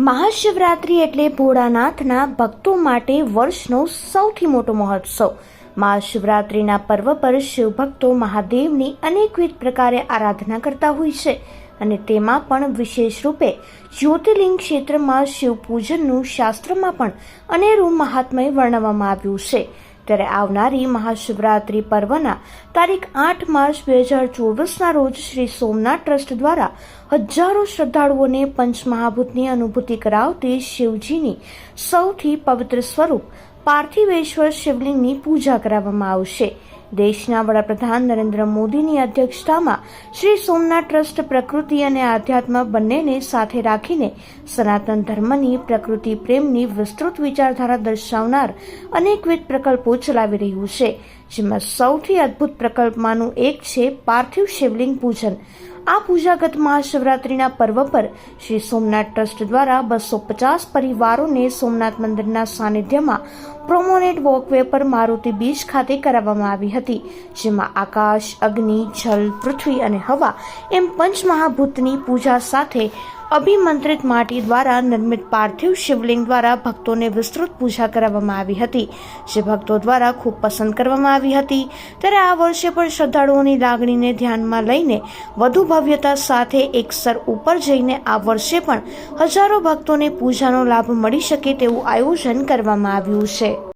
મહાશિવરાત્રિ એટલે ભોળાનાથના ભક્તો માટે વર્ષનો સૌથી મોટો મહોત્સવ. મહાશિવરાત્રિના પર્વ પર શિવભક્તો મહાદેવની અનેકવિધ પ્રકારે આરાધના કરતા હોય છે અને તેમાં પણ વિશેષ રૂપે જ્યોતિર્લિંગ ક્ષેત્રમાં શિવ પૂજનનું શાસ્ત્રમાં પણ અનેરું મહાત્મય વર્ણવવામાં આવ્યું છે. ત્યારે આવનારી મહાશિવરાત્રિ પર્વના તારીખ આઠ માર્ચ બે હજાર ચોવીસના રોજ શ્રી સોમનાથ ટ્રસ્ટ દ્વારા હજારો શ્રદ્ધાળુઓને પંચમહાભૂતની અનુભૂતિ કરાવતી શિવજીની સૌથી પવિત્ર સ્વરૂપ પાર્થિવેશ્વર શિવલિંગની પૂજા કરાવવામાં આવશે. દેશના વડાપ્રધાન નરેન્દ્ર મોદીની અધ્યક્ષતામાં શ્રી સોમનાથ ટ્રસ્ટ પ્રકૃતિ અને આધ્યાત્મ બંનેને સાથે રાખીને સનાતન ધર્મની, પ્રકૃતિ પ્રેમની વિસ્તૃત વિચારધારા દર્શાવનાર અનેકવિધ પ્રકલ્પો ચલાવી રહ્યું છે. જેમાં સૌથી અદ્ભુત પ્રકલ્પમાંનું એક છે પાર્થિવ શિવલિંગ પૂજન. આ પૂજાગત મહાશિવરાત્રિના પર્વ પર શ્રી સોમનાથ ટ્રસ્ટ દ્વારા બસો પચાસ પરિવારોને સોમનાથ મંદિરના સાનિધ્યમાં પ્રોમોનેટ વોકવે પર મારુતિ બીચ ખાતે કરાવવામાં આવી હતી, જેમાં આકાશ, અગ્નિ, જલ, પૃથ્વી અને હવા એમ પંચમહાભૂતની પૂજા સાથે અભિમંત્રિત માટી દ્વારા નિર્મિત પાર્થિવ શિવલિંગ દ્વારા ભક્તોને વિસ્તૃત પૂજા કરાવવામાં આવી હતી. જે ભક્તો દ્વારા ખૂબ પસંદ કરવામાં આવી હતી. ત્યારે આ વર્ષે પણ શ્રદ્ધાળુઓની લાગણીને ધ્યાનમાં લઈને વધુ ભવ્યતા સાથે એક સ્તર ઉપર જઈને આ વર્ષે પણ હજારો ભક્તોને પૂજાનો લાભ મળી શકે તેવું આયોજન કરવામાં આવ્યું છે.